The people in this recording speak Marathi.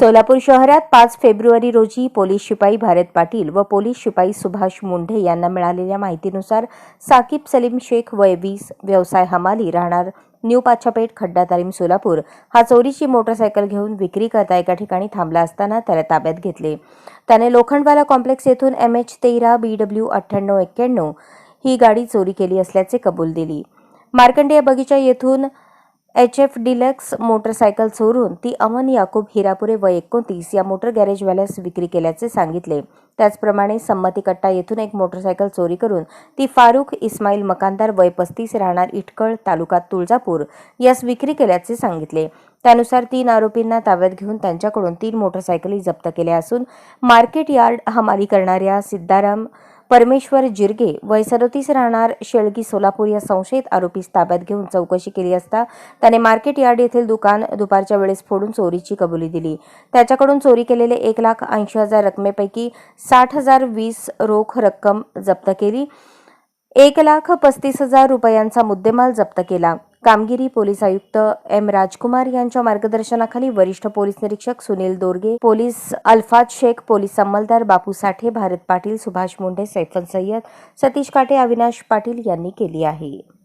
सोलापूर शहरात पाच फेब्रुवारी रोजी पोलीस शिपाई भारत पाटील व पोलीस शिपाई सुभाष मुंढे यांना मिळालेल्या माहितीनुसार साकीब सलीम शेख वय वीस व्यवसाय हमाली राहणार न्यू पाछापेठ खड्डा तालीम सोलापूर. हा चोरीची मोटरसायकल घेऊन विक्री करता एका ठिकाणी थांबला असताना त्याला ताब्यात घेतले. त्याने लोखंडवाला कॉम्प्लेक्स येथून एम एच तेरा बी डब्ल्यू अठ्ठ्याण्णव एक्क्याण्णव ही गाडी चोरी केली असल्याचे कबूल दिली. मार्कंडेय बगीचा येथून एच एफ डिलक्स मोटरसायकल चोरून ती अमन याकूब हिरापुरे व एकोणतीस या मोटर गॅरेजवाल्यास विक्री केल्याचे सांगितले. त्याचप्रमाणे संमती कट्टा येथून एक मोटरसायकल चोरी करून ती फारुख इस्माईल मकानदार वय पस्तीस राहणार इटकळ तालुका तुळजापूर यास विक्री केल्याचे सांगितले. त्यानुसार तीन आरोपींना ताब्यात घेऊन त्यांच्याकडून तीन मोटरसायकली जप्त केल्या असून मार्केट यार्ड हमाली करणाऱ्या सिद्धाराम परमेश्वर जिरगे वय सदोतीस राहणार शेळगी सोलापूर या संशयित आरोपीस ताब्यात घेऊन चौकशी केली असता त्याने मार्केट यार्ड येथील दुकान दुपारच्या वेळेस फोडून चोरीची कबुली दिली. त्याच्याकडून चोरी केलेले एक लाख ऐंशी हजार रकमेपैकी साठ हजार वीस रोख रक्कम जप्त केली. एक लाख पस्तीस हजार रुपयांचा मुद्देमाल जप्त केला. कामगिरी पोलीस आयुक्त एम राजकुमार यांच्या मार्गदर्शनाखाली वरिष्ठ पोलीस निरीक्षक सुनील दोरगे पोलीस अल्फाज शेख पोलीस अंमलदार बापू साठे भारत पाटील सुभाष मुंडे सैफन सय्यद सतीश काटे अविनाश पाटील यांनी केली आहे.